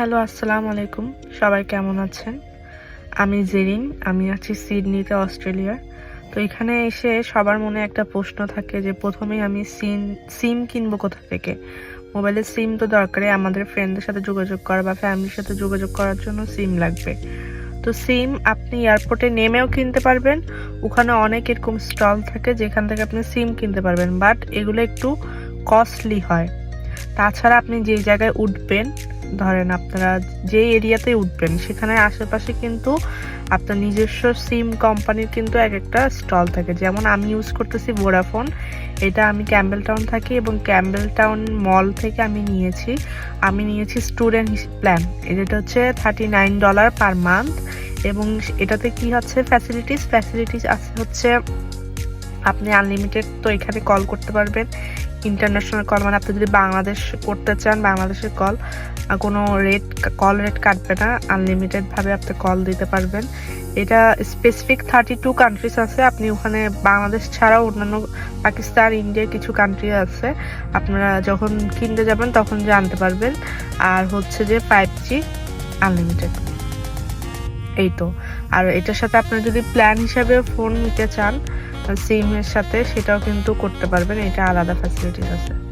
Hello, আসসালামু আলাইকুম। সবাই কেমন আছেন? আমি জেরিন, আমি আছি সিডনিতে অস্ট্রেলিয়ার তো এখানে এসে সবার মনে একটা প্রশ্ন থাকে যে, প্রথমেই আমি সিম সিম কিনবো কোথা থেকে? মোবাইলের সিম তো দরকারে, আমাদের ফ্রেন্ডদের সাথে যোগাযোগ করা বা ফ্যামিলির সাথে যোগাযোগ করার জন্য সিম লাগবে। তো সিম আপনি এয়ারপোর্টে নেমেও কিনতে পারবেন। ওখানে অনেক এরকম স্টল থাকে, যেখান থেকে আপনি সিম কিনতে পারবেন। বাট এগুলো একটু কস্টলি হয়। তাছাড়া আপনি যে জায়গায় উঠবেন ধরেন আপনারা যে এরিয়াতে উঠবেন, সেখানে আশেপাশে কিন্তু আপনার নিজস্ব সিম কোম্পানির কিন্তু এক একটা স্টল থাকে। যেমন আমি ইউজ করতেছি ভোডাফোন এটা আমি ক্যাম্বেল টাউন থাকি এবং ক্যাম্বেল টাউন মল থেকে আমি নিয়েছি। আমি নিয়েছি স্টুডেন্ট প্ল্যান এটা হচ্ছে thirty nine dollar per month এবং এটাতে কি হচ্ছে? ফ্যাসিলিটিস ফ্যাসিলিটিস আছে হচ্ছে আপনি আনলিমিটেড তো এখানে কল করতে পারবেন। ইন্টারন্যাশনাল কল মানে আপনি যদি বাংলাদেশ করতে চান, বাংলাদেশের কল কোনো রেট কল রেট কাটবে না আনলিমিটেড ভাবে আপনি কল দিতে পারবেন। এটা স্পেসিফিক থার্টি টু কান্ট্রিজ আছে, আপনি ওখানে বাংলাদেশ ছাড়াও অন্যান্য পাকিস্তান ইন্ডিয়ার কিছু কান্ট্রি আছে। আপনারা যখন কিনতে যাবেন তখন জানতে পারবেন। আর হচ্ছে যে ফাইভ জি আনলিমিটেড এই তো। আর এটার সাথে আপনার যদি প্ল্যান হিসাবে ফোন নিতে চান সিমের সাথে, সেটাও কিন্তু করতে পারবেন। এটা আলাদা ফ্যাসিলিটিস আছে।